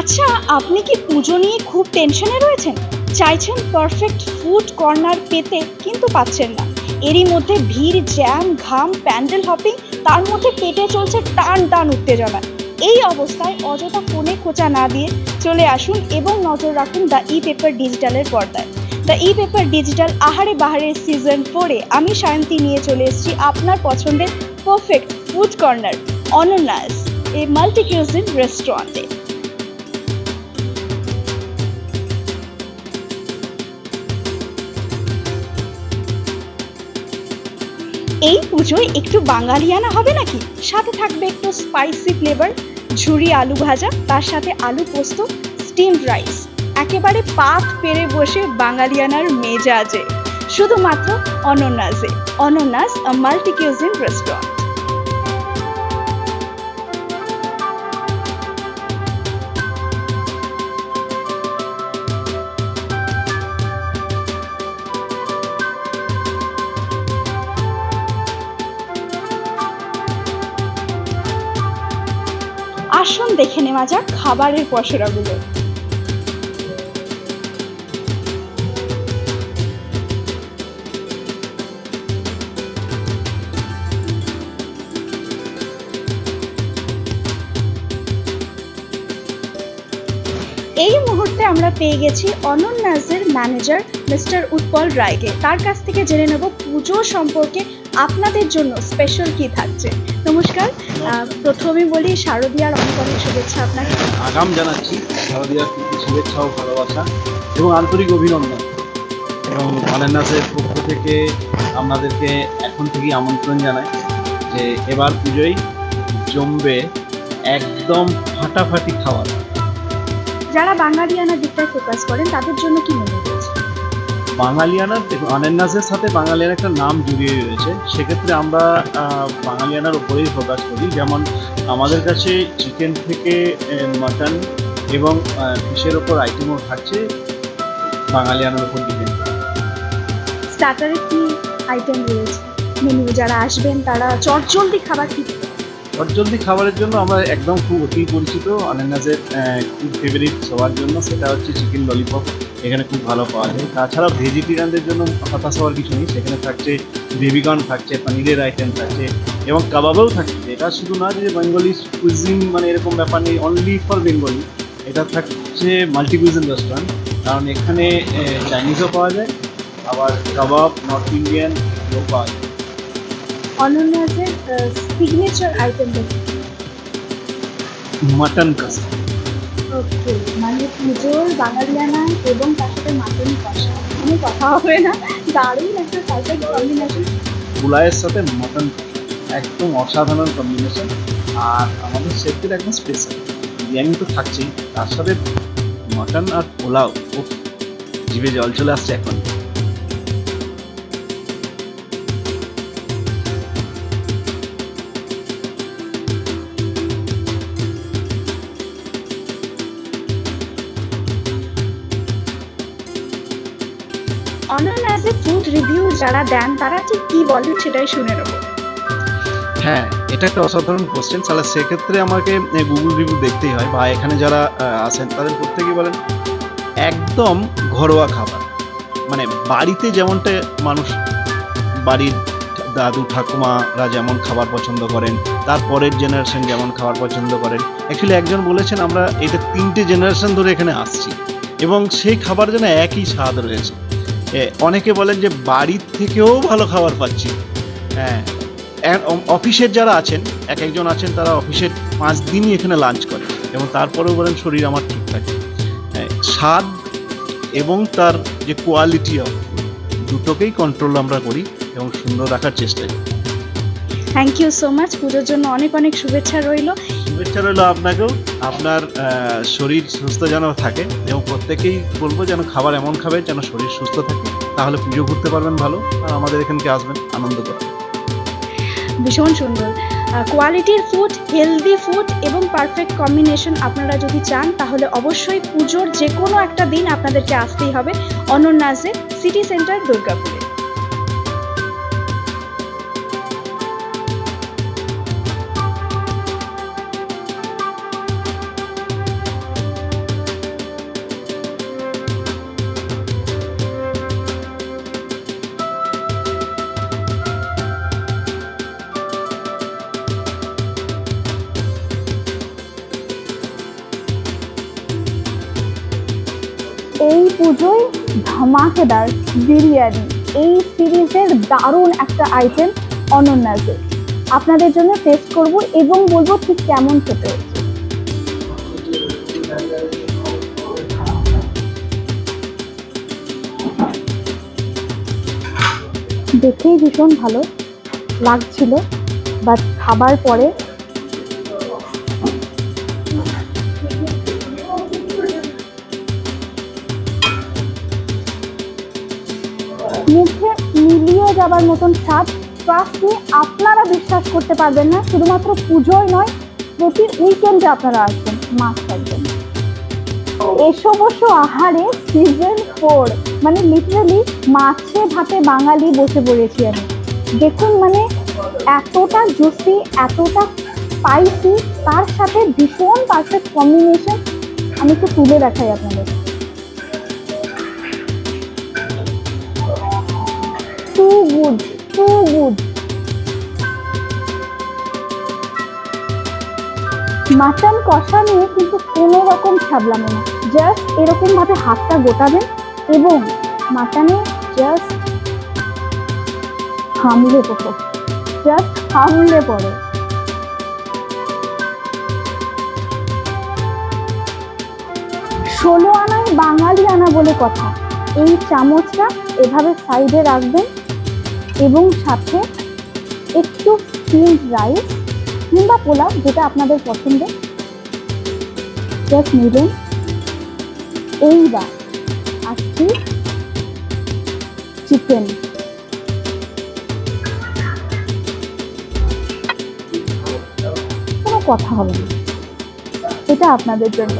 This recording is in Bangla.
আচ্ছা আপনি কি পুজো নিয়ে খুব টেনশনে রয়েছেন? চাইছেন পারফেক্ট ফুড কর্নার পেতে, কিন্তু পাচ্ছেন না। এরই মধ্যে ভিড় জ্যাম ঘাম প্যান্ডেল হপিং তার মধ্যে পেটে চলছে টান টান উত্তেজনা। এই অবস্থায় অযথা ফোনে খোঁচা না দিয়ে চলে আসুন এবং নজর রাখুন দ্য ই পেপার ডিজিটালের পর্দায়। দ্য ই পেপার ডিজিটাল আহারে বাহারে সিজন ফোরে আমি সায়ন্তী নিয়ে চলে এসেছি আপনার পছন্দের perfect food corner Ananyas a multi cuisine রেস্টুরেন্টে এই পুজোয় একটু বাঙালিয়ানা হবে নাকি? সাথে থাকবে একটু স্পাইসি ফ্লেভার ঝুরি আলু ভাজা, তার সাথে আলু পোস্ত স্টিম রাইস একেবারে পাত পেরে বসে বাঙালিয়ানার মেজাজে। শুধুমাত্র অনন্যাসে অনন্যাস মাল্টি কিউজিন রেস্টুরেন্ট দেখে নেওয়া যাক খাবারের পসরাগুলো। আমরা পেয়ে গেছি অনন্যাসের ম্যানেজার মিস্টার উৎপল রায়কে। তার কাছ থেকে জেনে নেব পুজো সম্পর্কে আপনাদের জন্য স্পেশাল কি থাকছে। নমস্কার প্রথমে বলি শারদীয়ার অনেক অনেক শুভেচ্ছা আপনাকে। আগাম জানাচ্ছি শারদীয়ার শুভেচ্ছা ও ভালোবাসা এবং আন্তরিক অভিনন্দন। এবং অনন্যাসের পক্ষ থেকে আপনাদেরকে এখন থেকেই আমন্ত্রণ জানাই যে এবার পুজোয় জমবে একদম ফাটাফাটি খাবার যারা বাঙালিয়ানা দিকটায় ফোকাস করেন তাদের জন্য কি মনে হয়েছে বাঙালিয়ানার অনেন্যাসের সাথে বাঙালিয়ানার একটা নাম জড়িয়ে রয়েছে। সেক্ষেত্রে আমরা বাঙালিয়ানার উপরেই ফোকাস করি। যেমন আমাদের কাছে চিকেন থেকে মাটন এবং ফিশের ওপর আইটেমও থাকছে বাঙালিয়ানার উপর ডিপেন্ড স্টার্টারে কি আইটেম রয়েছে? মেনু যারা আসবেন তারা চটজলদি খাবার কি জলদি খাবারের জন্য আমরা একদম খুব অতি পরিচিত। অনেন্যাসের খুব ফেভারিট সবার জন্য সেটা হচ্ছে চিকেন ললিপপ এখানে খুব ভালো পাওয়া যায়। তাছাড়াও ভেজিটেরিয়ানদের জন্য হতাশ হওয়ার কিছু নেই। সেখানে থাকছে বেবিকর্ন থাকছে পনিরের আইটেম থাকছে এবং কাবাবেও থাকছে। এটা শুধু না যে বেঙ্গলি কুইজিন মানে এরকম ব্যাপার নেই অনলি ফর বেঙ্গলি এটা থাকছে মাল্টি কুইজিন রেস্টুরেন্ট কারণ এখানে চাইনিজও পাওয়া যায়, আবার কাবাব নর্থ ইন্ডিয়ান পাওয়া যায়। অনন্যাসের সিগনেচার আইটেম মাটন কাসা ওকে মানে পুজোর বাঙালিয়ানা এবং তার সাথে মাটন কষা। কোনো কথা হবে না। দারুণ একটা পারফেক্ট কম্বিনেশন পোলাওয়ের সাথে মটন একদম অসাধারণ কম্বিনেশন আর আমাদের শেফদের একদম স্পেশাল বিরিয়ানি তো থাকছেই। তার সাথে মটন আর পোলাও। ও জিভে জল চলে আসছে এখন। অনন্যাসের ফুড রিভিউ যারা দেন, তারা ঠিক কি বলেন সেটাই শুনে নেব। হ্যাঁ এটা একটা অসাধারণ কোশ্চেন তাহলে সেক্ষেত্রে আমাকে গুগল রিভিউ দেখতেই হয়। বা এখানে যারা আসেন তাদের প্রত্যেকেই বলেন, একদম ঘরোয়া খাবার। মানে বাড়িতে যেমনটা মানুষ, বাড়ির দাদু ঠাকুমারা যেমন খাবার পছন্দ করেন তারপরের জেনারেশন যেমন খাবার পছন্দ করেন। অ্যাকচুয়ালি একজন বলেছেন, আমরা এটা তিনটে জেনারেশন ধরে এখানে আসছি। এবং সেই খাবার যেন একই স্বাদ রয়েছে। অনেকে বলেন যে বাড়ির থেকেও ভালো খাবার পাচ্ছি। হ্যাঁ অফিসের যারা আছেন, এক একজন আছেন, তারা অফিসের পাঁচ দিনই এখানে লাঞ্চ করে এবং তারপরেও বলেন শরীর আমার ঠিক থাকে। স্বাদ এবং তার যে কোয়ালিটি অফ দুটোকেই কন্ট্রোল আমরা করি এবং সুন্দর রাখার চেষ্টা করি। থ্যাংক ইউ সো মাচ পুজোর জন্য অনেক অনেক শুভেচ্ছা রইল। শুভেচ্ছা রইল আপনাকেও। আপনার শরীর সুস্থ যেন থাকে এবং প্রত্যেকেই বলব যেন খাবার এমন খাবে যেন শরীর সুস্থ থাকে। তাহলে পুজো ঘুরতে পারবেন ভালো। আর আমাদের এখানকে আসবেন, আনন্দ করবেন। ভীষণ সুন্দর। কোয়ালিটির ফুড হেলদি ফুড এবং পারফেক্ট কম্বিনেশন আপনারা যদি চান, তাহলে অবশ্যই পুজোর যে কোনো একটা দিন আপনাদেরকে আসতেই হবে। অনন্যাসে সিটি সেন্টার দুর্গাপুরে। পুজোয় ধামাকেদার বিরিয়ানি। এই সিরিজের দারুণ একটা আইটেম অনন্যাজে আপনাদের জন্য টেস্ট করব এবং বলব ঠিক কেমন খেতে দেখেই ভীষণ ভালো লাগছিল বাট খাবার পরে মুখে মিলিয়ে যাবার মতন স্বাদ। ট্রাস্ট আপনারা বিশ্বাস করতে পারবেন না, শুধুমাত্র পুজোয় নয়, প্রতি উইকেন্ডে আপনারা আসবেন, মাছ থাকবেন এসো বসো আহারে সিজন ফোর মানে লিটারালি মাছে ভাতে বাঙালি বসে পড়েছি আমি। দেখুন মানে এতটা জুসি এতটা স্পাইসি তার সাথে ভীষণ পারফেক্ট কম্বিনেশন আমি একটু তুলে দেখাই আপনাদের। Too good too good mutton কষা নিয়ে কিন্তু কোনো রকম ছাবলামো না। জাস্ট এরকম ভাবে হাতটা গোটাবেন এবং মাটনে জাস্ট হামলে পড়ো। জাস্ট হামলে পড়ে। ষোলো আনায় বাঙালি আনা বলে কথা। এই চামচটা এভাবে সাইডে রাখবেন। এবং সাথে একটু স্টিমড রাইস কিংবা পোলাও যেটা আপনাদের পছন্দ। জাস্ট নেবেন এইবার আসছি চিকেন কোনো কথা হবে না। এটা আপনাদের জন্য।